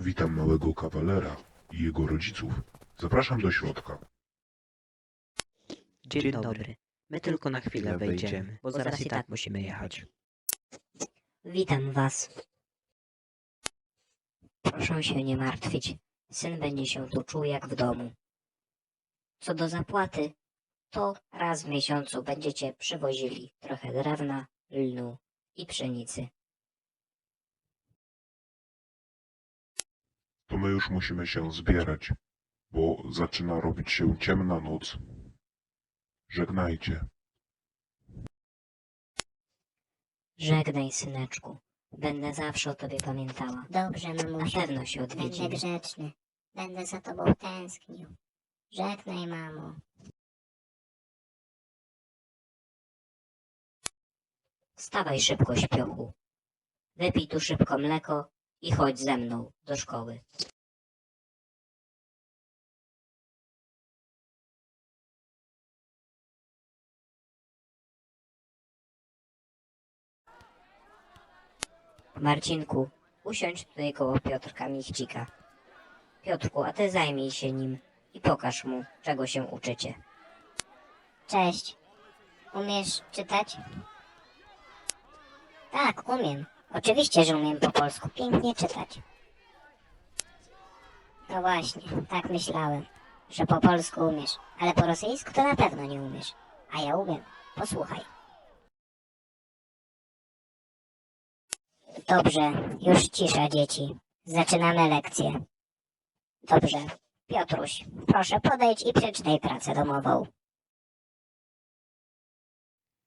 Witam małego kawalera i jego rodziców. Zapraszam do środka. Dzień, dobry. My tylko na chwilę wejdziemy, bo zaraz i tak musimy jechać. Witam was. Proszę się nie martwić. Syn będzie się tu czuł jak w domu. Co do zapłaty, to raz w miesiącu będziecie przywozili trochę drewna, lnu i pszenicy. To my już musimy się zbierać, bo zaczyna robić się ciemna noc. Żegnajcie. Żegnaj, syneczku. Będę zawsze o tobie pamiętała. Dobrze, Na mamusiu. pewno się Będę odwiedzimy. grzeczny. Będę za tobą tęsknił. Żegnaj, mamo. Wstawaj szybko, śpiochu. Wypij tu szybko mleko i chodź ze mną do szkoły. Marcinku, usiądź tutaj koło Piotrka Michcika. Piotrku, a ty zajmij się nim i pokaż mu, czego się uczycie. Cześć. Umiesz czytać? Tak, umiem. Oczywiście, że umiem po polsku pięknie czytać. No właśnie, tak myślałem, że po polsku umiesz, ale po rosyjsku to na pewno nie umiesz. A ja umiem. Posłuchaj. Dobrze, już cisza, dzieci. Zaczynamy lekcję. Dobrze. Piotruś, proszę podejdź i przeczytaj pracę domową.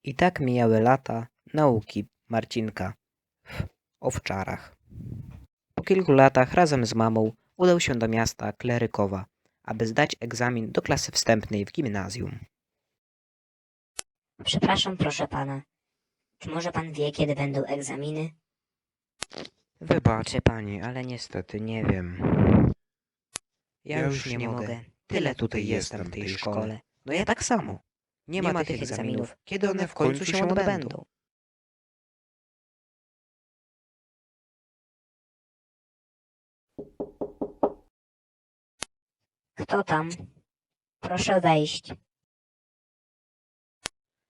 I tak mijały lata nauki Marcinka owczarach. Po kilku latach razem z mamą udał się do miasta Klerykowa, aby zdać egzamin do klasy wstępnej w gimnazjum. Przepraszam, proszę pana. Czy może pan wie, kiedy będą egzaminy? Wybaczy pani, ale niestety nie wiem. Ja, już nie, mogę. Tyle tutaj jestem w tej szkole. No ja tak samo. Nie, ma, tych egzaminów. Kiedy one w końcu się odbędą? Kto tam? Proszę wejść.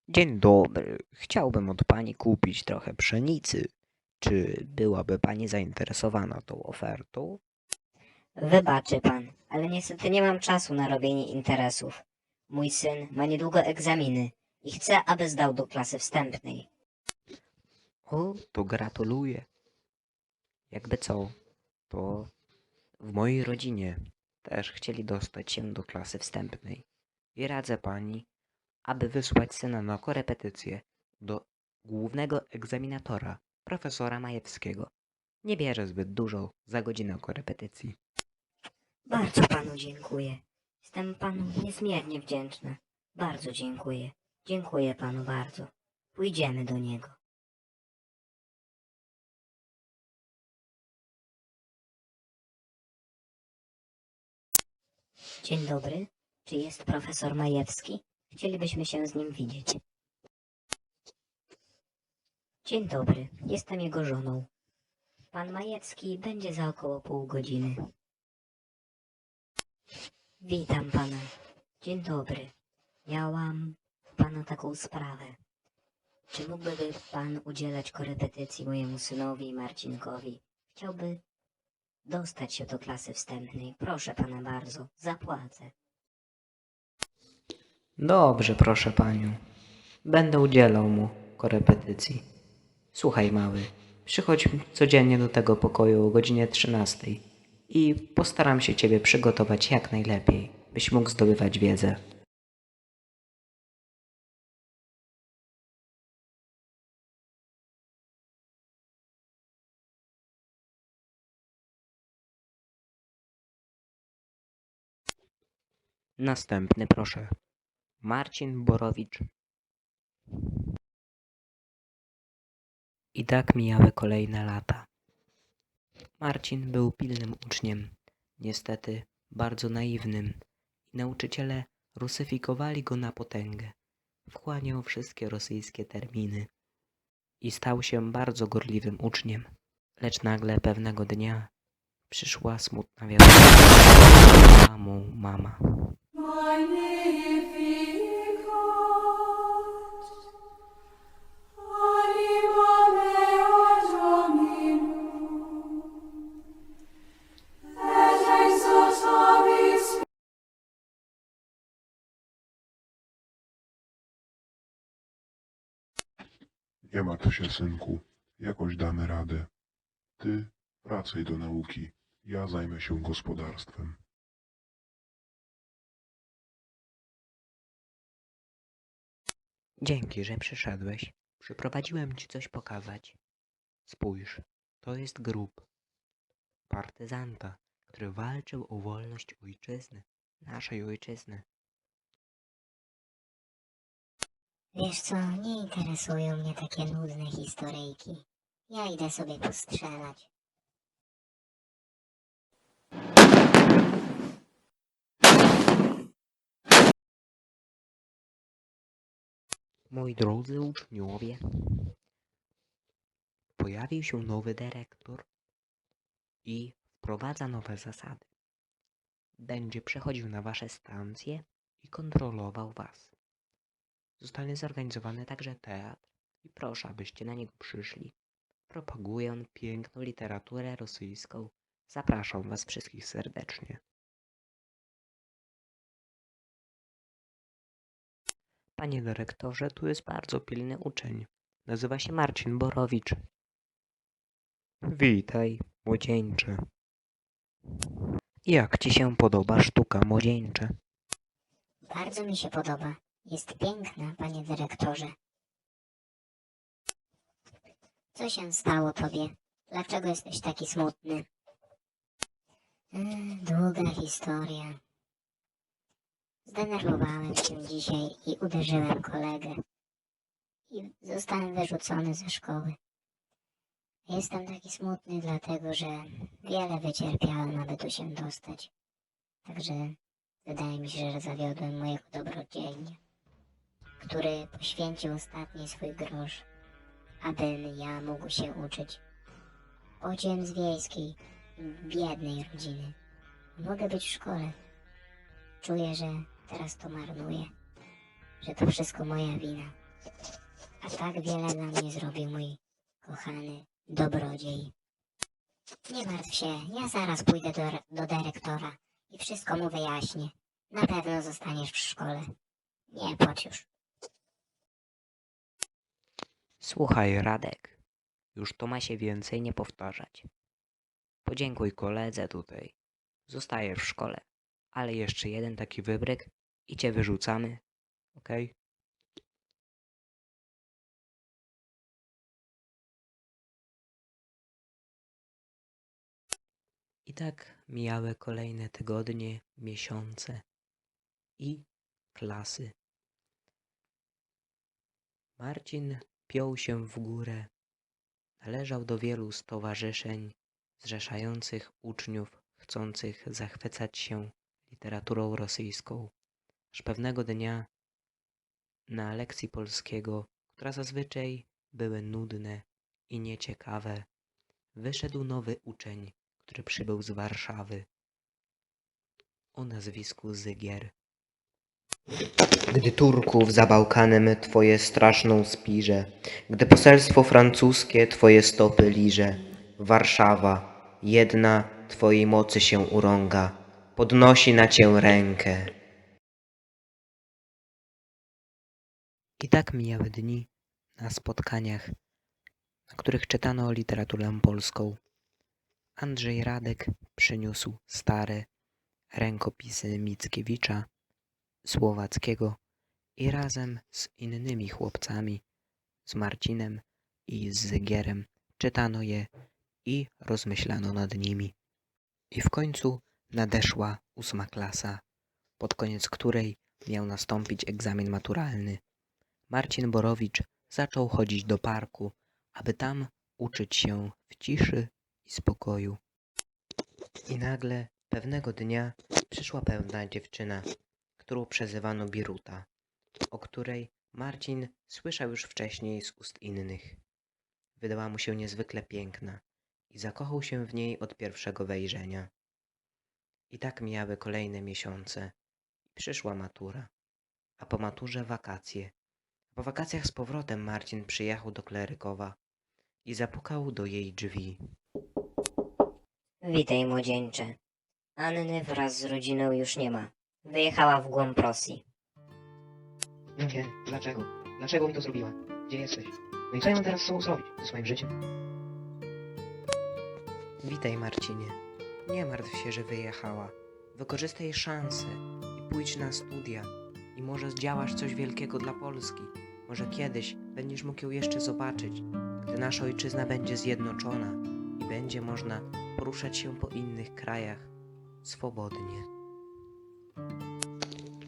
Dzień dobry. Chciałbym od pani kupić trochę pszenicy. Czy byłaby pani zainteresowana tą ofertą? Wybaczy pan, ale niestety nie mam czasu na robienie interesów. Mój syn ma niedługo egzaminy i chcę, aby zdał do klasy wstępnej. O, to gratuluję. Jakby co, to w mojej rodzinie też chcieli dostać się do klasy wstępnej. I radzę pani, aby wysłać syna na korepetycję do głównego egzaminatora, profesora Majewskiego. Nie bierze zbyt dużo za godzinę korepetycji. Bardzo panu dziękuję. Jestem panu niezmiernie wdzięczna. Bardzo dziękuję. Dziękuję panu bardzo. Pójdziemy do niego. Dzień dobry. Czy jest profesor Majewski? Chcielibyśmy się z nim widzieć. Dzień dobry. Jestem jego żoną. Pan Majewski będzie za około pół godziny. Witam pana. Dzień dobry. Miałam pana taką sprawę. Czy mógłby pan udzielać korepetycji mojemu synowi Marcinkowi? Chciałby dostać się do klasy wstępnej. Proszę pana bardzo, zapłacę. Dobrze, proszę panią. Będę udzielał mu korepetycji. Słuchaj, mały, przychodź codziennie do tego pokoju o godzinie 13 i postaram się ciebie przygotować jak najlepiej, byś mógł zdobywać wiedzę. Następny, proszę. Marcin Borowicz. I tak mijały kolejne lata. Marcin był pilnym uczniem, niestety bardzo naiwnym nauczyciele rusyfikowali go na potęgę. Wchłaniał wszystkie rosyjskie terminy i stał się bardzo gorliwym uczniem. Lecz nagle pewnego dnia przyszła smutna wiadomość. mu mama. Nie martw się, synku. Jakoś damy radę. Ty wracaj do nauki. Ja zajmę się gospodarstwem. Dzięki, że przyszedłeś. Przyprowadziłem ci coś pokazać. Spójrz, to jest grób partyzanta, który walczył o wolność ojczyzny, naszej ojczyzny. Wiesz co, nie interesują mnie takie nudne historyjki. Ja idę sobie postrzelać. Moi drodzy uczniowie, pojawił się nowy dyrektor i wprowadza nowe zasady. Będzie przechodził na wasze stacje i kontrolował was. Zostanie zorganizowany także teatr i proszę, abyście na niego przyszli. Propaguje on piękną literaturę rosyjską. Zapraszam was wszystkich serdecznie. Panie dyrektorze, tu jest bardzo pilny uczeń. Nazywa się Marcin Borowicz. Witaj, młodzieńcze. Jak ci się podoba sztuka młodzieńcze? Bardzo mi się podoba. Jest piękna, panie dyrektorze. Co się stało tobie? Dlaczego jesteś taki smutny? Eee, długa historia. Zdenerwowałem się dzisiaj i uderzyłem kolegę. I zostałem wyrzucony ze szkoły. Jestem taki smutny, dlatego że wiele wycierpiałem, aby tu się dostać. Także wydaje mi się, że zawiodłem mojego dobrodziejnia, który poświęcił ostatni swój grosz, abym ja mógł się uczyć. Pochodziłem z wiejskiej, biednej rodziny. Mogę być w szkole. Czuję, że teraz to marnuję, że to wszystko moja wina. A tak wiele dla mnie zrobił mój kochany dobrodziej. Nie martw się, ja zaraz pójdę do, do dyrektora i wszystko mu wyjaśnię. Na pewno zostaniesz w szkole. Nie płacz już. Słuchaj, Radek, już to ma się więcej nie powtarzać. Podziękuj koledze tutaj. Zostajesz w szkole, ale jeszcze jeden taki wybryk i cię wyrzucamy, okej? I tak mijały kolejne tygodnie, miesiące i klasy. Marcin piął się w górę. Należał do wielu stowarzyszeń zrzeszających uczniów chcących zachwycać się literaturą rosyjską. Aż pewnego dnia na lekcji polskiego, która zazwyczaj były nudne i nieciekawe, wyszedł nowy uczeń, który przybył z Warszawy o nazwisku Zygier. Gdy Turków za Bałkanem twoje straszną spirze, gdy poselstwo francuskie twoje stopy liże, Warszawa, jedna twojej mocy się urąga, podnosi na cię rękę. I tak mijały dni na spotkaniach, na których czytano literaturę polską. Andrzej Radek przyniósł stare rękopisy Mickiewicza, Słowackiego i razem z innymi chłopcami, z Marcinem i z Zygierem, czytano je i rozmyślano nad nimi. I w końcu nadeszła ósma klasa, pod koniec której miał nastąpić egzamin maturalny. Marcin Borowicz zaczął chodzić do parku, aby tam uczyć się w ciszy i spokoju. I nagle pewnego dnia przyszła pewna dziewczyna, którą przezywano Biruta, o której Marcin słyszał już wcześniej z ust innych. Wydała mu się niezwykle piękna i zakochał się w niej od pierwszego wejrzenia. I tak mijały kolejne miesiące. Przyszła matura, a po maturze wakacje. Po wakacjach z powrotem Marcin przyjechał do Klerykowa i zapukał do jej drzwi. Witaj, młodzieńcze. Anny wraz z rodziną już nie ma. Wyjechała w głąb Rosji. No nie, dlaczego? Dlaczego mi to zrobiła? Gdzie jesteś? No i co ja mam teraz z sobą zrobić? Ze swoim życiem? Witaj, Marcinie. Nie martw się, że wyjechała. Wykorzystaj szansę i pójdź na studia. I może zdziałasz coś wielkiego dla Polski. Może kiedyś będziesz mógł ją jeszcze zobaczyć, gdy nasza ojczyzna będzie zjednoczona i będzie można poruszać się po innych krajach swobodnie.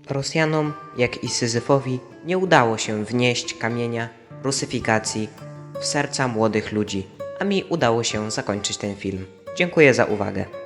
Rosjanom, jak i Syzyfowi, nie udało się wnieść kamienia rusyfikacji w serca młodych ludzi, a mi udało się zakończyć ten film. Dziękuję za uwagę.